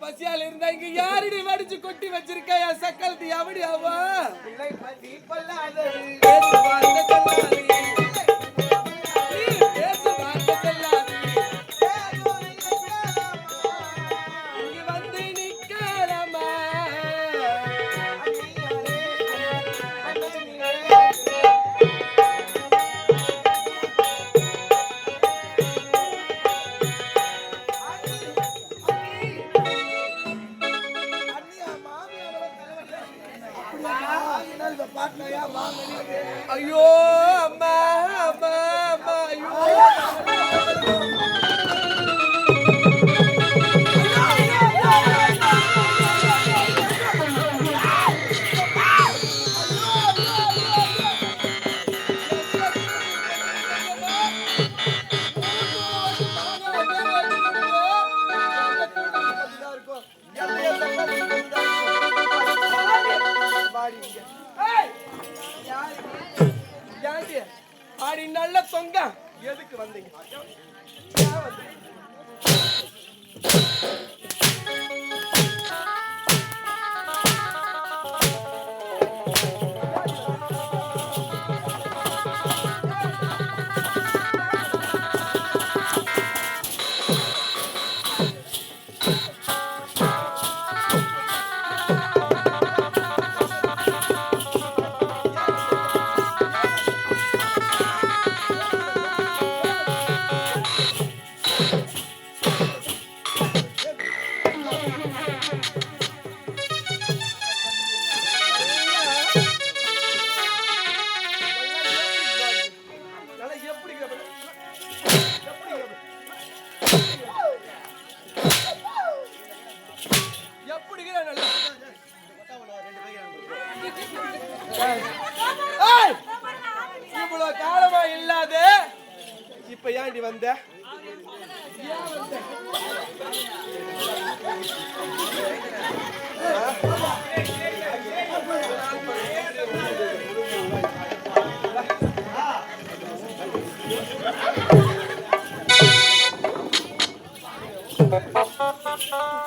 பசியால இருந்தா இங்க யாரடி வடிச்சு கொட்டி வச்சிருக்க என் சக்கலத்து எவடி அவா ஐயோ வந்தீங்க இவ்வளவு காலமா இல்லாத இப்ப ஏன்டி வந்த? ஏன்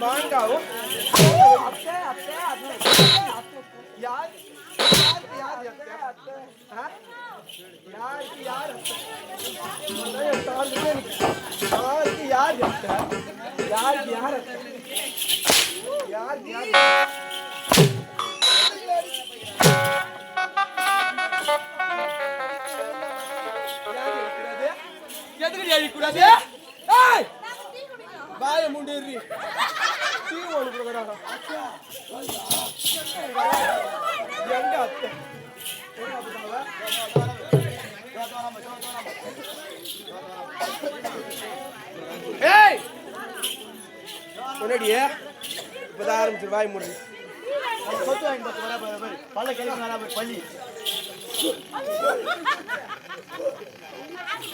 மாங்காவும் அத்தை, அத்தை, அத்தை. யார் யாருக்கு யார் அத்தை? ஆ? யாருக்கு யார் அத்தை? அதான் என் தாழ்ந்ததே எனக்கு. யாருக்கு யார் அத்தை? யாருக்கு யார் அத்தை? யாருக்கு யார் யார் இருக்கிறது? எதுக்கு அழிக்கூடாது ஏய் பாய முண்டேறி ஒன்று கொடுக்குறாங்க எங்க அத்தை? ஏய்! முன்னாடியே இப்பதான் ஆரம்பிச்சு வாய் முடியும் சொத்து வாங்கி பார்த்து. பல்ல பாரு, பள்ளி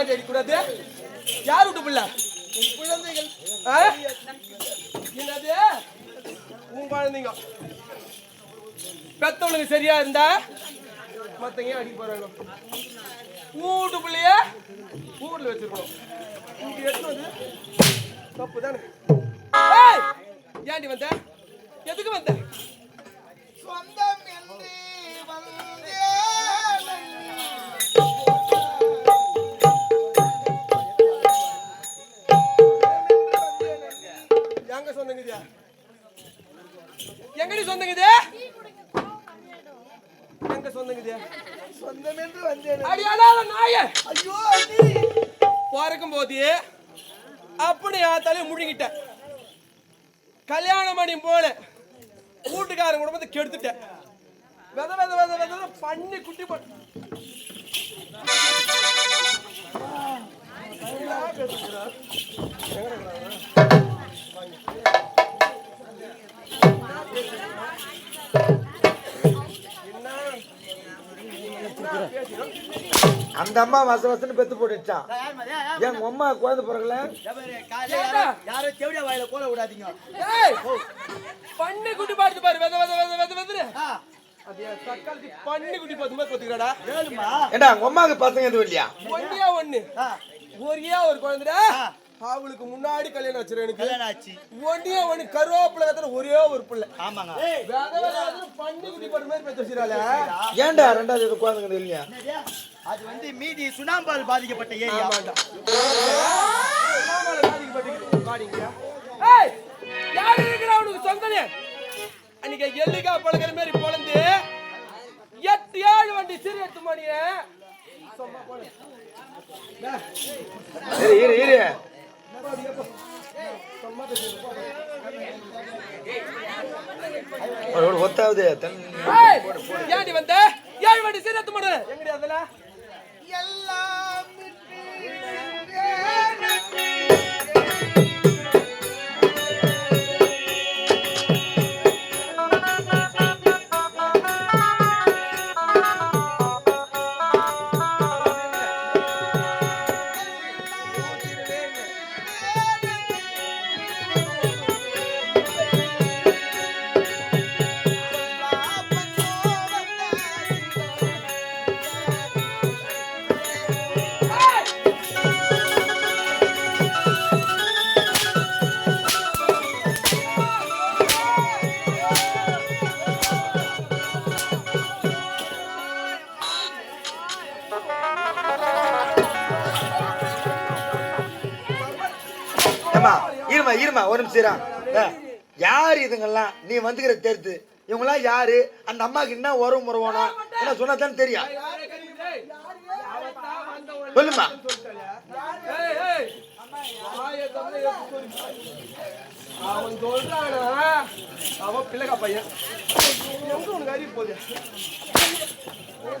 ஏன் அடிக்கூடாது யார் விட்டு பிள்ளை? குழந்தைகள்? என்னது? உன் குழந்தைங்க. பெத்தவனுக்கு சரியா இருந்தா மத்தங்க அடிக்க போறாங்க. வீட்டு பிள்ளைய ஊர்ல வச்சிருக்கணும். இங்க எடுத்து தப்பு தானே ஏன்டி வந்த? எதுக்கு வந்த? பண்ணி குட்டி போட்டு அந்த அம்மா வச வசன்னு பெத்து போட்டுச்சான் என் அம்மா குழந்தை பிறகுல யாரும் செவிடியா வாயில கோல விடாதீங்க. பண்ணி குட்டி பாடுது பாரு. வெத வெத வெத வெத வெதரு பண்ணி குட்டி பார்த்துக்கிறாடா. ஏழுமா? ஏண்டா உங்க அம்மாவுக்கு பசங்க எதுவும் இல்லையா? ஒன்னியா ஒண்ணு? ஒரே ஒரு குழந்தைடா. அவளுக்கு முன்னாடி கல்யாணம் வச்சிரு எனக்கு. கல்யாணம் ஆச்சு. ஒண்ணு? கருவேப்பிலை ஒரே ஒரு பிள்ளை. ஆமாங்க. பண்ணி குட்டி போட்ட மாதிரி பெற்று வச்சிருக்காளே ஏன்டா ரெண்டாவது இது குழந்தைங்க இல்லையா? அது வந்து மீதி சுனாம்பால் பாதிக்கப்பட்ட ஏரியா பட்டிக்கு காடிங்க ஏய் யார் இருக்கிறா உனக்கு சொந்தனே அன்னைக்கு எல்லிக்கா பழகிற மாதிரி பொழந்து எட்டு ஏழு வண்டி சிறு எட்டு மணிய இரு இரு. ஒத்தாவது ஏன்டி வந்த? ஏழு வண்டி சிறு எட்டு மணி எங்கடி அதுல ஏமா இருமா இருமா ஒரு நிமிஷம் இரு. யார் இதுங்கெல்லாம் நீ வந்துக்கிற தேர்த்து இவங்களாம் யாரு அந்த அம்மாக்கு என்ன உறவு முறவானோ என்ன சொன்னா தான் தெரியும் சொல்லுமா ஏய், ஏய். அவன் சொல்றானா அவன் பிள்ளைகா பையன் எங்க உனக்கு அறிவு போகுது ஏய்,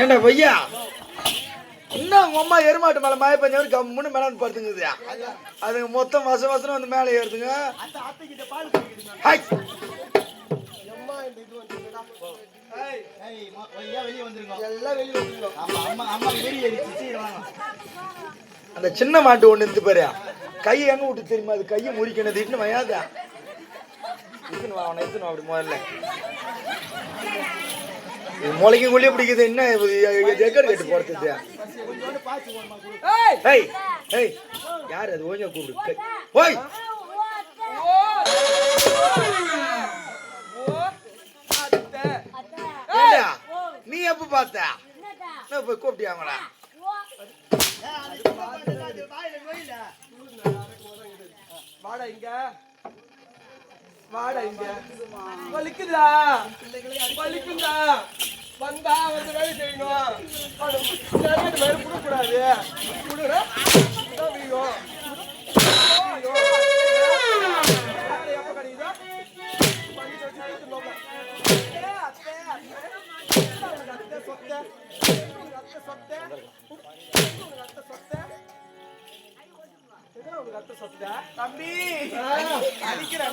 ஏண்டா பையா இன்னும் உங்க அம்மா எருமாட்டு மேல மழை பெஞ்சவரு கம்முன்னு மேல படுத்துங்குது அதுங்க மொத்தம் வச வசனம் வந்து மேலே ஏறுதுங்க. அந்த சின்ன மாட்டு ஒண்ணு இருந்து பாரு. கையை எங்க விட்டு தெரியுமா? அது கையை முறிக்கணும் திட்டுன்னு வயாத? இத்துன்னு வா அவனை இத்துன்னு வா அப்படி முதல்ல. முளைக்கும் கொள்ளியே பிடிக்குது என்ன ஜெக்கர் கட்டு கொடு. ஏய்! ஏய் யார் அது? ஓஞ்சா கூப்பிடு. கை- ஓய்! அத்தை எப்ப பார்த்த? போய் கூப்பிட்டியா அவங்கள? ஏன், அது சும்மா பார்த்தா அது வாயில நோயில. வாடா இங்க வாடா இங்க வலிக்குதா வலிக்குதா வந்தா வந்து வேலை செய்யணும் நிறைய வேலை கொடுக்கூடாது கொடுக்குற வீயும் எப்ப கிடைக்குதா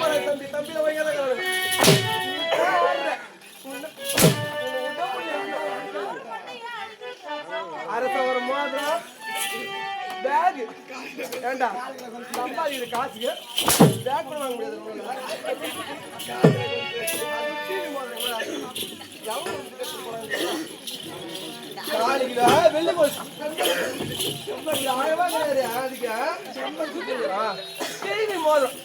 பண்ணி தம்பி? தம்பி? அரச ஒரு பேக் ஏண்டா சம்பாதிக்கிற காசுக்கு பேக் கூட வாங்க முடியாது நாளைக்குடா வெளில போச்சு ஆயிரம் ரூபாய் கிடையாது அதுக்கு? டிவி மோதிரம்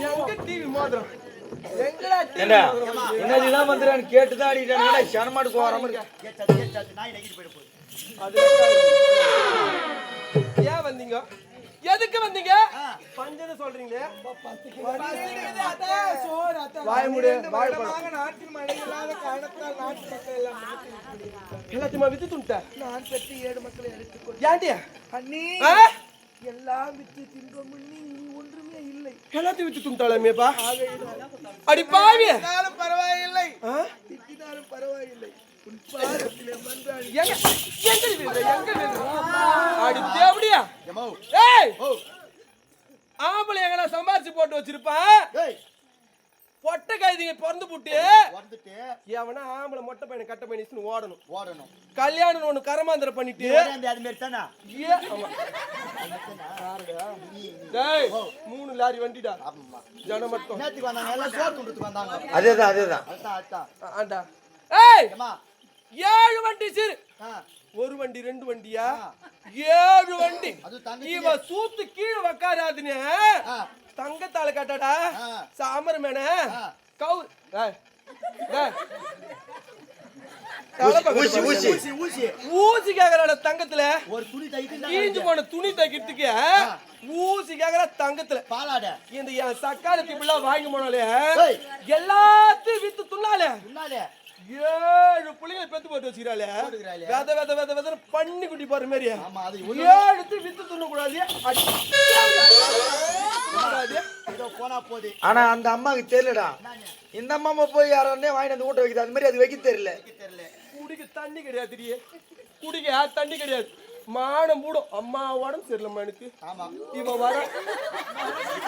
எங்க டிவி மோதிரம் கேட்டுதான். அது ஏன் வந்தீங்க? எதுக்கு வந்தீங்க? பஞ்சத சொல்றீங்களே. வாய மூடு வாய நாட்டின் மழை இல்லாத காரணத்தால் நாட்டு மக்கள் எல்லாம் எல்லாத்தையுமா வித்து துண்ட? நான் பெற்று ஏழு மக்களை அழைத்துக் ஏண்டியா அண்ணி? எல்லாம் விட்டு தின்றோம் நீ ஒன்றுமே இல்லை. எல்லாத்தையும் வித்து துண்டாளமேப்பா. அடி பாவி. பரவாயில்லை ஆ? திட்டினாலும் பரவாயில்லை உன் பாதத்திலே மன்றாடி எங்க எங்க வீடு எங்க வீடு அடி தேவடியா எம்மோ, ஏய் ஓ, ஆம்பளை எங்கடா சம்பாரிச்சு போட்டு வச்சிருப்பான் பொட்டை கைதிங்க பிறந்து புட்டு எவனா ஆம்பளை மொட்டை பையனை கட்ட பையனிச்சுன்னு ஓடணும் ஓடணும். கல்யாணம் ஒண்ணு கரமாந்திர பண்ணிட்டு மூணு லாரி வண்டிடா ஜன ஜனம் மட்டும் வந்தாங்க, வந்தாங்க. அதேதான் அதேதான் ஆண்டா ஏய் ஏழு வண்டி சிறு. ஆ, ஒரு வண்டி ரெண்டு வண்டியா. ஏழு வண்டி. இவ சூத்து கீழே வைக்காதாதுன்னு ஆ, தங்கத்தால கட்டடா. சாமர் மேன. கவு. ஊசி, கேக்குறாட தங்கத்துல. ஒரு துணி தைக்கிட்டு போன துணி தைக்கிறதுக்கு ஊசி கேக்குற தங்கத்துல. பாலாட. இந்த சக்காரத்தி பிள்ளை வாங்கி போனாலே. எல்லாத்தையும் வித்து துண்ணாலே. ஏழு புள்ளைங்களை பெத்து போட்டு வச்சுக்கிறாளே. வெத வெத வெத வெத பண்ணி குட்டி போற மாதிரி ஆமா அது ஒண்ணு ஏழுத்து வித்து துண்ண கூடாது போனா ஆனா அந்த அம்மாவுக்கு தெரியலடா. இந்த அம்மா போய் யாரானே வாங்கிட்டு வந்து ஊட்ட வைக்குது அது மாதிரி அது வைக்க தெரியல. குடிக்க தண்ணி கிடையாது குடிக்க தண்ணி கிடையாது. மானம் மூடும். அம்மா உடம்பு சரியில்லம்மா எனக்கு ஆமா. இவன் வர.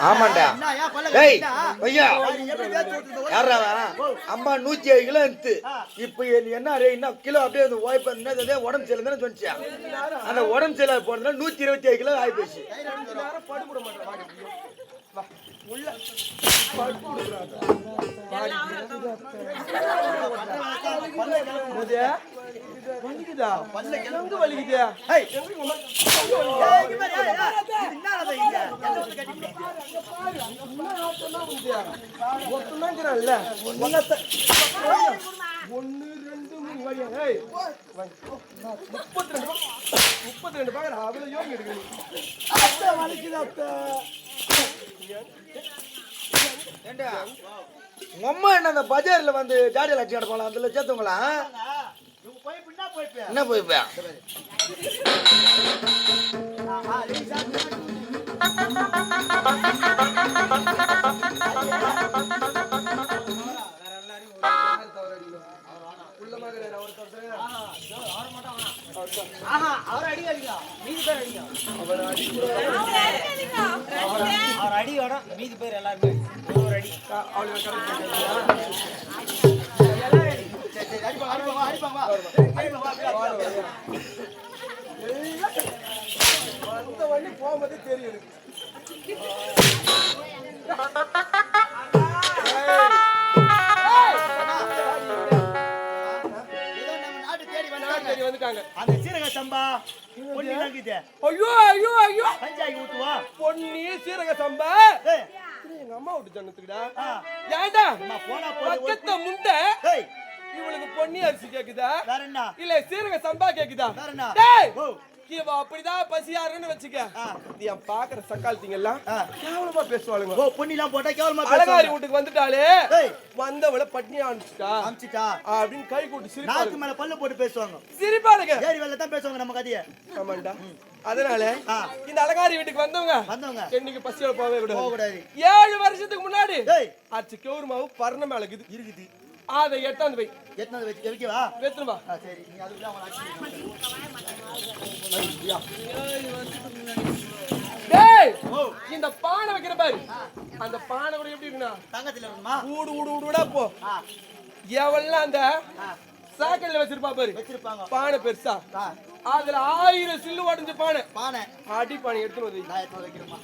ஆமாண்டா. ஏய்? ஐயா. யாரா? அம்மா நூத்தி ஏழு கிலோ இருந்துச்சு இப்ப என்ன என்ன கிலோ அப்படியே அந்த ஓய்ப்பு என்னது உடம்பு சரியில்லைன்னு சொன்னிச்சா அந்த உடம்பு சரியில்லாத போனதுல நூத்தி இருபத்தி ஏழு கிலோ ஆகி போச்சு. உள்ள. வலிக்குதா? வலிக்குதா? ஒன்னு ரெண்டு மூணு வழியா முப்பத்தி ரெண்டு முப்பத்தி ரெண்டு பாக்குற அவ்வளவு யோகி இருக்கு. அத்தை வலிக்குது அத்தை. ஏண்டா? உங்க அம்மா என்ன அந்த பஜார்ல வந்து ஜாடியில் அடிச்சு கிடப்பாங்களா அதுல சேர்த்துங்களா இவங்க போய் பின்னா போயிட்டு. என்ன போய்ப்பா ஆ, நீ சாப்பிட்டு ஆஹா, அவர் அடி அடிக்கலாம். மீதி பேர் அடிக்கலாம். அவர் அடி வேணும், மீதி பேர் எல்லாருமே ஒரு ஒரு அடி. எல்லாரும் சரி வந்துட்டாங்க அந்த சீரக சம்பா பொன்னி நங்குது ஐயோ ஐயோ ஐயோ. பஞ்சாயி ஊத்துவா? பொன்னி சீரக சம்பா. எங்க அம்மா விட்டு ஜன்னத்துக்குடா? ஏன்டா? போனா பக்கத்த முண்டை. ஏய், இவளுக்கு பொன்னி அரிசி கேக்குதா? வேற என்ன? இல்ல சீரக சம்பா கேக்குதா? வேற என்ன? டேய் ஓ. இவ அப்படிதான் பசியாருன்னு வச்சுக்க. என் பாக்குற சக்காலத்திங்க எல்லாம். கேவலமா பேசுவாளுங்க. ஓ பொன்னிலாம் போட்டா கேவலமா அழகாரி வீட்டுக்கு வந்துட்டாலே. வந்தவள பட்னி அனுப்பிச்சிட்டா. அமிச்சிட்டா அப்படின்னு கை கூட்டி நாக்கு சிரிப்பாளுங்க மேல பல்லு போட்டு பேசுவாங்க. சிரிப்பாளுங்க. ஏரி வேலை தான் பேசுவாங்க நம்ம கதைய. ஆமாண்டா. அதனால. இந்த அலங்காரி வீட்டுக்கு வந்தவங்க வந்தவங்க. என்னைக்கு பசியோட போகவே போக கூடாது ஏழு வருஷத்துக்கு முன்னாடி அச்சு கௌரு மாவு பரண மேல இருக்குது இருக்குது அதை எட்டாந்து போய் எத்தனை வச்சு வைக்கவா வெத்துருவா ஆ சரி. நீ அதுக்குள்ள அவன் இந்த பானை வைக்கிற பாரு. அந்த பானை கூட எப்படி இருக்குன்னா தங்கத்துல ஊடு ஊடு ஊடு போ. எவெல்லாம் அந்த ஆ. சாக்கல்ல வச்சிருப்பா பாரு. வச்சிருப்பாங்க. பானை பெருசா. அதுல ஆயிரம் சில்லு உடஞ்ச பானை. பானை. அடி பானை எடுத்துன்னு வந்து நான் எடுத்து வைக்கிறேம்மா